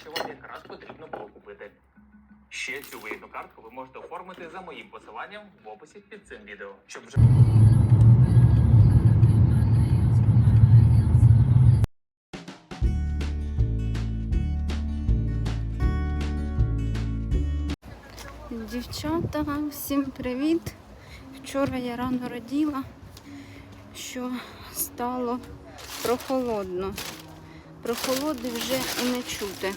що якраз потрібно було купити. Ще цю виїзну картку ви можете оформити за моїм посиланням в описі під цим відео, щоб вже Дівчата, всім привіт! Вчора я рано раділа, що стало прохолодно. Прохолоди вже і не чути.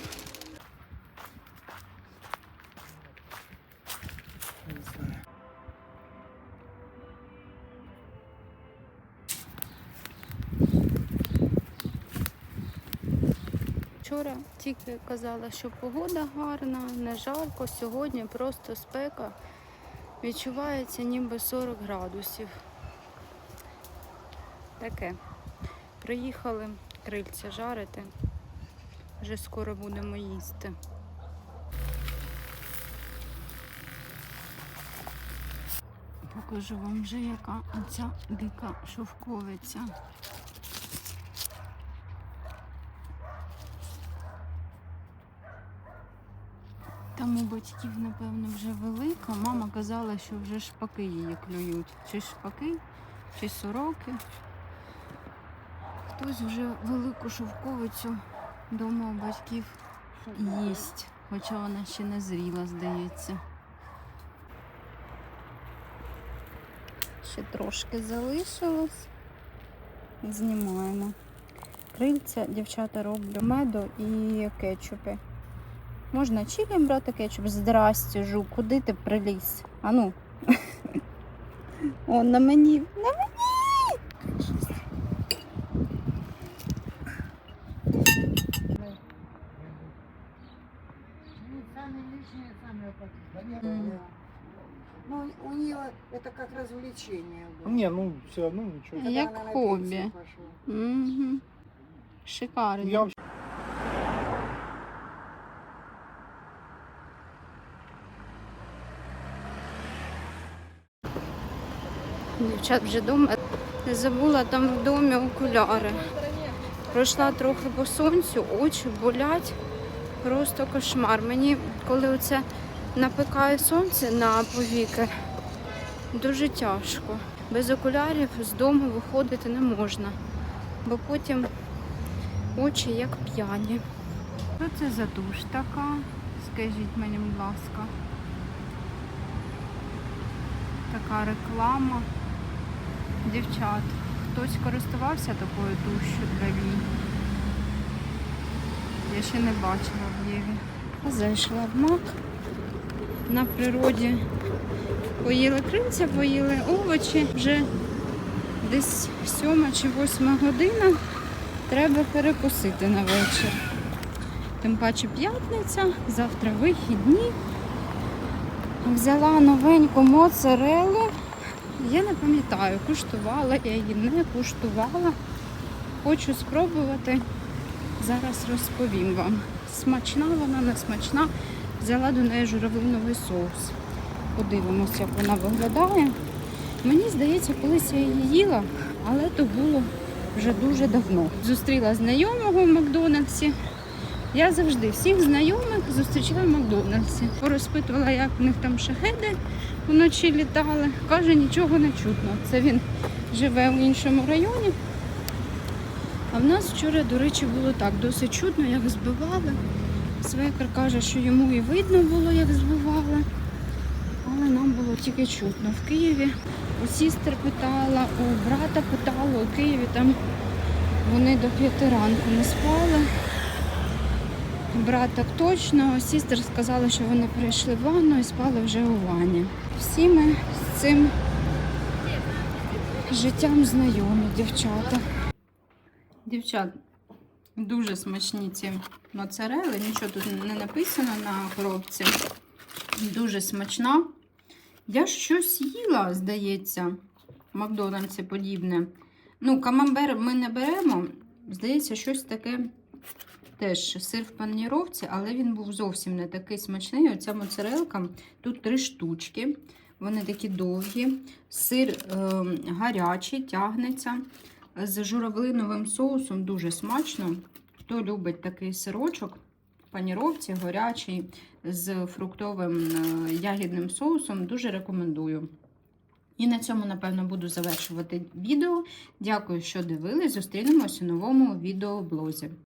Вчора тільки казала, що погода гарна, не жарко. Сьогодні просто спека. Відчувається ніби 40 градусів. Таке. Приїхали крильця жарити. Вже скоро будемо їсти. Покажу вам вже, яка оця дика шовковиця. Там у батьків, напевно, вже велика. Мама казала, що вже шпаки її клюють. Чи шпаки, чи сороки. Хтось вже велику шовковицю вдома у батьків їсть, хоча вона ще не зріла, здається. Ще трошки залишилось. Знімаємо. Крильця дівчата роблю меду і кетчупи. Можна чилі брати кетчуп. Здрасте, жу, куди ти приліз? Ану. О, на мені. На мені. Ну, у нее это как развлечение было. Не, ну все равно ничего. Когда Як хобі. Угу. Шикарно. Я Дівчат вже вдома. Не забула там в домі окуляри. Пройшла трохи по сонцю, очі болять. Просто кошмар. Мені, коли оце напикає сонце на повіки, дуже тяжко. Без окулярів з дому виходити не можна, бо потім очі як п'яні. Що це за душ така? Скажіть мені, будь ласка. Така реклама. Дівчат, хтось користувався такою душою для вій? Я ще не бачила в Єві. Зайшла в мак. На природі поїли крильця, поїли овочі. Вже десь сьома чи восьма година. Треба перекусити на вечір. Тим паче п'ятниця, завтра вихідні. Взяла новеньку моцарелу. Я не пам'ятаю, куштувала, я її не куштувала. Хочу спробувати. Зараз розповім вам. Смачна вона, не смачна. Взяла до неї журавлиновий соус. Подивимося, як вона виглядає. Мені здається, колись я її їла, але то було вже дуже давно. Зустріла знайомого в Макдональдсі. Я завжди всіх знайомих зустрічаю в Макдональдсі. Порозпитувала, як в них там шахеди вночі літали. Каже, нічого не чутно. Це він живе в іншому районі. А в нас вчора, до речі, було так досить чутно, як збивали. Свекр каже, що йому і видно було, як збивали. Але нам було тільки чутно. В Києві у сістер питала, у брата питала, у Києві там вони до п'яти ранку не спали. Брат так точно, сістер сказали, що вони прийшли в ванну і спали вже у ванні. Всі ми з цим життям знайомі, дівчата. Дівчат, дуже смачні ці моцарели, нічого тут не написано на коробці. Дуже смачна. Я щось їла, здається, в Макдональдсі подібне. Ну, камамбер ми не беремо. Здається, щось таке теж сир в паніровці, але він був зовсім не такий смачний. Оця моцарелка, тут три штучки. Вони такі довгі. Сир е, гарячий, тягнеться. З журавлиновим соусом дуже смачно. Хто любить такий сирочок, паніровці, горячий з фруктовим е, ягідним соусом. Дуже рекомендую. І на цьому, напевно, буду завершувати відео. Дякую, що дивились. Зустрінемось у новому відеоблозі.